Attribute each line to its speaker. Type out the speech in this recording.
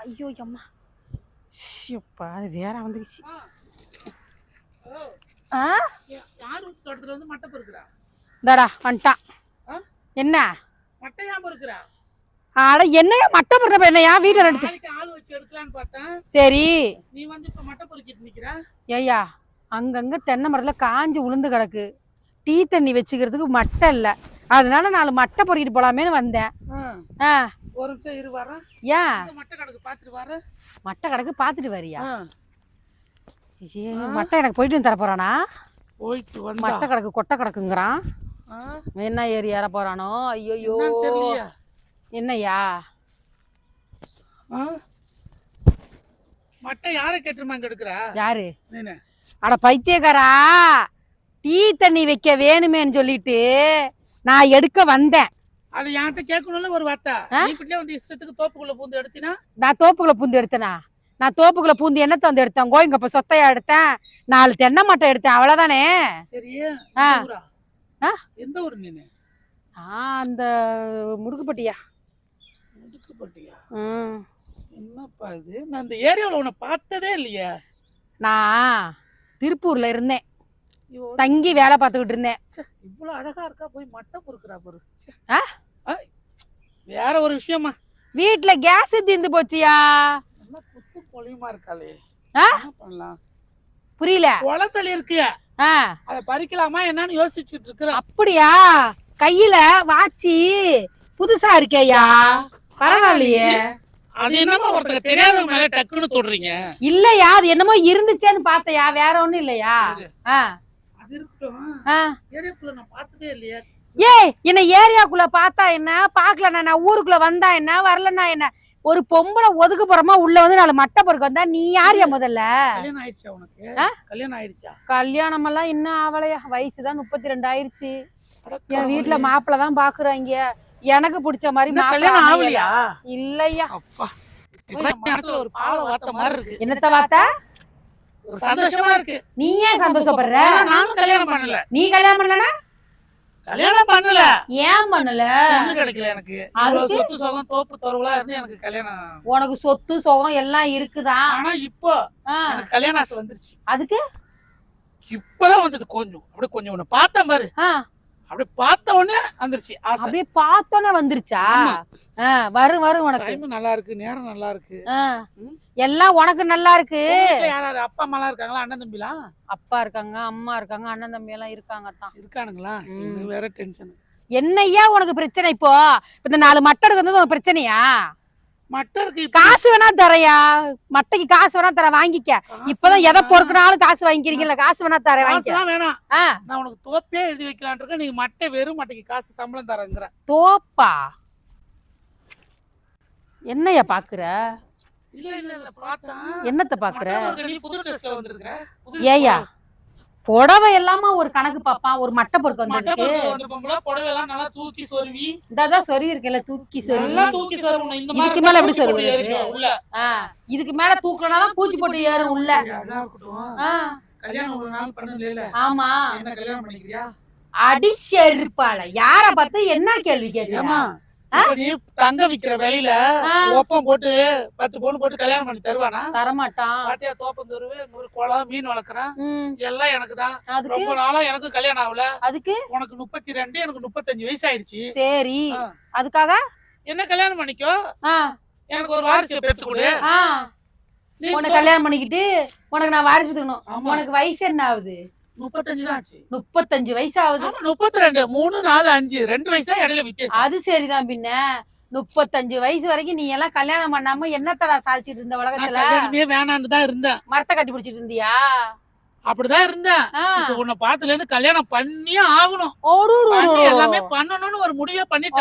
Speaker 1: ஐயோ அம்மா. ஷியப்பா அது வேற வந்துருச்சு. ஆ.
Speaker 2: யார் தோட்டத்துல வந்து மட்டை பொறுக்கிறா?
Speaker 1: இந்தாடா வந்துட்டான்? என்ன?
Speaker 2: மட்டை ஏன் பொறுக்கிறா?
Speaker 1: அட என்னையா மட்டை போடுற என்னையா வீட்டில் எடுத்து
Speaker 2: நாளைக்கு ஆள் வச்சு எடுக்கலான்னு பார்த்தேன்.
Speaker 1: சரி.
Speaker 2: நீ வந்து இப்ப மட்டை பொறுக்கிட்டு நிக்கிறா?
Speaker 1: ஏய்யா அங்கங்க தென்னை மரத்தில் காஞ்சு உளுந்து கிடக்கு. டீ தண்ணி வச்சுக்கிறதுக்கு மட்டை இல்லை. அதனால நாலு மட்டை பொறுக்கிட்டு போலாமேன்னு வந்தேன். ஆ.
Speaker 2: ஒரு நிமிஷம் இரு வரேன்
Speaker 1: ஏன்
Speaker 2: மட்டை கணக்கு பார்த்துட்டு வரேன்
Speaker 1: மட்டை கிடக்கு பார்த்துட்டு வரியா? மட்டை எனக்கு போயிட்டு தர போறானா
Speaker 2: போயிட்டு வந்தா.
Speaker 1: மட்டை கிடக்கு கொட்டை கிடக்குங்கிறான்.
Speaker 2: ஆ?
Speaker 1: என்ன ஏறி ஏற போறானோ? ஐயோ
Speaker 2: ஆ? மட்டை யாரை கேட்டுருமா இங்க எடுக்கிறா?
Speaker 1: யாரு? அட பைத்தியக்காரா டீ தண்ணி வைக்க வேணுமேன்னு சொல்லிட்டு நான் எடுக்க வந்தேன்.
Speaker 2: அது என்கிட்ட கேட்கணும்ல ஒரு வார்த்தை. நீ வந்து இஷ்டத்துக்கு தோப்புக்குள்ள பூந்து எடுத்தினா?
Speaker 1: நான் தோப்புக்குள்ள பூந்து எடுத்தேனா? நான் தோப்புக்குள்ள பூந்து என்னத்தை வந்து எடுத்தேன்? கோயங்கப்ப சொத்தையா எடுத்தேன்? நாலு தென்னை மட்டை எடுத்தேன். அவ்வளவுதானே?
Speaker 2: சரி
Speaker 1: ஆ.
Speaker 2: எந்த ஊரா? நீனு?
Speaker 1: அந்த முடுக்குப்பட்டியா?
Speaker 2: முடுக்குப்பட்டியா? என்னப்பா இது? நான் இந்த ஏரியாவில் உன்னை பார்த்ததே இல்லையே.
Speaker 1: நான் திருப்பூர்ல இருந்தேன். தங்கி வேலை பார்த்துக்கிட்டு இருந்தேன்.
Speaker 2: ச்சே, இவ்வளவு அழகா இருக்கா? போய் மட்டை பொறுக்கிறா பாரு. ச்சே.
Speaker 1: ஆ?
Speaker 2: ஆ, வேற ஒரு விஷயமா?
Speaker 1: வீட்டுல கேஸ் தீர்ந்து போச்சியா?
Speaker 2: புத்து பொலியுமா இருக்காளே? பண்ணலாம்?
Speaker 1: புரியல.
Speaker 2: குளத்தளி இருக்கு
Speaker 1: ஆ.
Speaker 2: அதை பறிக்கலாமா என்னன்னு யோசிச்சுட்டு இருக்கிறேன்.
Speaker 1: அப்படியா? கையில வாச்சி புதுசா இருக்கேயா? பரவாயில்லையே.
Speaker 2: அது என்னமா ஒருத்தங்க தெரியாத மேல டக்குன்னு தொடுறீங்க.
Speaker 1: இல்லையா? அது என்னமோ இருந்துச்சேன்னு பார்த்தயா? வேற ஒண்ணும் இல்லையா? ஏய் என்ன ஏரியாக்குள்ள பார்த்தா என்ன? பாக்கலண்ணா நான் ஊருக்குள்ள வந்தா என்ன? வரலன்னா என்ன? ஒரு பொம்பளை ஒதுக்குப்புறமா உள்ள வந்து நாலு மட்டை பொறுக்க வந்தா நீ யாரியா முதல்ல?
Speaker 2: கல்யாணம் ஆயிடுச்சா உனக்கு?
Speaker 1: ஆ?
Speaker 2: கல்யாணம் ஆயிடுச்சா?
Speaker 1: கல்யாணம் எல்லாம் இன்னும் ஆவலையா? வயசு தான் முப்பத்தி ரெண்டு ஆயிருச்சு
Speaker 2: அட
Speaker 1: என் வீட்டுல மாப்பிள்ளை தான் பாக்குறாங்க எனக்கு பிடிச்ச மாதிரி
Speaker 2: கல்யாணம். ஆகலையா
Speaker 1: இல்லையா?
Speaker 2: அப்பா. இப்ப என் மனசுல ஒரு பால வார்த்தை மாதிரி இருக்கு
Speaker 1: என்னத்த பார்த்தா
Speaker 2: ஒரு சந்தோஷமா இருக்கு.
Speaker 1: நீ ஏன் சந்தோஷப்படுற?
Speaker 2: நானும் கல்யாணம் பண்ணல.
Speaker 1: நீ கல்யாணம் பண்ணலனா?
Speaker 2: கல்யாணம் பண்ணல.
Speaker 1: ஏன் பண்ணல?
Speaker 2: பொண்ணு கிடைக்கல எனக்கு. அவ்வளவு சொத்து சுகம் தோப்பு தொரவுலா இருந்து எனக்கு கல்யாணம்
Speaker 1: உனக்கு சொத்து சுகம் எல்லாம் இருக்குதான்
Speaker 2: ஆனா இப்போ
Speaker 1: ஆ,
Speaker 2: எனக்கு கல்யாண ஆசை வந்துருச்சு.
Speaker 1: அதுக்கு?
Speaker 2: இப்பதான் வந்தது கொஞ்சம். அப்படியே கொஞ்சம் உன்னை பார்த்தேன் பாரு. அப்படியே பார்த்த உடனே வந்துருச்சு
Speaker 1: அப்படியே பார்த்தோன்னே வந்துருச்சா?
Speaker 2: ஆமா.
Speaker 1: ஆ, வரும் வரும் உனக்கு.
Speaker 2: டைம் நல்லா இருக்கு நேரம் நல்லா இருக்கு.
Speaker 1: எல்லாம் உனக்கு நல்லா இருக்கு.
Speaker 2: உங்க வீட்ல யார் யாரு? அப்பா அம்மா எல்லாம் இருக்காங்களா? அண்ணன் தம்பிலாம்
Speaker 1: அப்பா இருக்காங்க அம்மா இருக்காங்க அண்ணன் தம்பி எல்லாம் இருக்காங்க தான்
Speaker 2: இருக்கானுங்களா வேற டென்ஷன்
Speaker 1: என்னய்யா உனக்கு பிரச்சனை இப்போ? இந்த நாலு மட்டை எடுக்கிறது உனக்கு பிரச்சனையா? காசு வேணா தரையா? மட்டைக்கு காசு வேணா தர வாங்கிக்க. இப்பதான் எதை பொறுக்கினாலும் காசு வாங்கிக்கிறீங்கல்ல காசு வேணா தர வாங்கிக்க.
Speaker 2: காசுலாம் வேணாம் நான் உனக்கு தோப்பே எழுதி வைக்கலான் இருக்கேன் நீங்க மட்டை வெறும் மட்டைக்கு காசு சம்பளம் தரேங்கிற.
Speaker 1: தோப்பா? என்னய்யா பாக்குற? என்னத்த பாக்குற?
Speaker 2: மட்டன்
Speaker 1: புடவை எல்லாமா ஒரு கணக்கு பாப்பான் ஒரு மட்டை பொறுக்க
Speaker 2: வந்த பொம்பளை புடவை எல்லாம் நல்லா தூக்கி சொருவி.
Speaker 1: இந்தாதான் சொருவி இருக்கல தூக்கி சொருவி
Speaker 2: நல்லா தூக்கி இந்த
Speaker 1: இதுக்கு மேல எப்படி
Speaker 2: பூச்சி போட்டு
Speaker 1: சொருவுறது?
Speaker 2: ஏறிக்கும் உள்ள.
Speaker 1: ஆ, இதுக்கு மேல தூக்கலனாதான் பூச்சி போட்டு ஏறும் உள்ள.
Speaker 2: கல்யாணம் ஒரு நாள் பண்ணல
Speaker 1: ஆமா.
Speaker 2: என்ன கல்யாணம் பண்ணிக்கிறியா?
Speaker 1: அடிச்செருப்பால. யார பார்த்து என்ன கேள்வி கேட்கிறா?
Speaker 2: ஏமா இப்ப நீ தங்க விக்கிற வெளியில
Speaker 1: ஆ.
Speaker 2: ஒப்பம் போட்டு பத்து பொண்ணு போட்டு கல்யாணம் பண்ணி தருவானா?
Speaker 1: தரமாட்டான்.
Speaker 2: பாத்தியா தோப்பந்தோருவு ஒரு குளம் மீன் வளர்க்குறான். எல்லாம் எனக்கு தான்.
Speaker 1: அதுக்கு?
Speaker 2: ரொம்ப நாளா எனக்கு கல்யாணம் ஆகல.
Speaker 1: அதுக்கு?
Speaker 2: உனக்கு முப்பத்தி ரெண்டு எனக்கு முப்பத்தஞ்சு வயசு ஆயிடுச்சு
Speaker 1: சரி. அதுக்காக?
Speaker 2: என்ன கல்யாணம் பண்ணிக்கோ? எனக்கு ஒரு வாரிசு பெத்து கொடு.
Speaker 1: உனக்கு கல்யாணம் பண்ணிக்கிட்டு உனக்கு நான் வாரிசு பெத்துக்கணும். உனக்கு வயசு என்ன ஆகுது?
Speaker 2: முப்பத்தஞ்சு தான் ஆச்சு.
Speaker 1: முப்பத்தஞ்சு
Speaker 2: முப்பத்தி ரெண்டு மூணு நாலு அஞ்சு. ரெண்டு வயசு தான் இடையில வித்தியாசம்.
Speaker 1: அது சரிதான் பின்ன. முப்பத்தஞ்சு வயசு வரைக்கும் நீ எல்லாம் கல்யாணம் பண்ணாம என்னத்தடா சாதிச்சிட்டு இருந்த உலகத்துல?
Speaker 2: கல்யாணமே வேணான்னு தான் இருந்தேன்.
Speaker 1: மரத்தை கட்டி பிடிச்சிட்டு இருந்தியா?
Speaker 2: அப்படிதான் இருந்தேன். உன்னை பார்த்ததுல இருந்து கல்யாணம் பண்ணியே ஆகணும். எல்லாமே பண்ணணும்னு ஒரு முடிவே பண்ணிட்டேன்.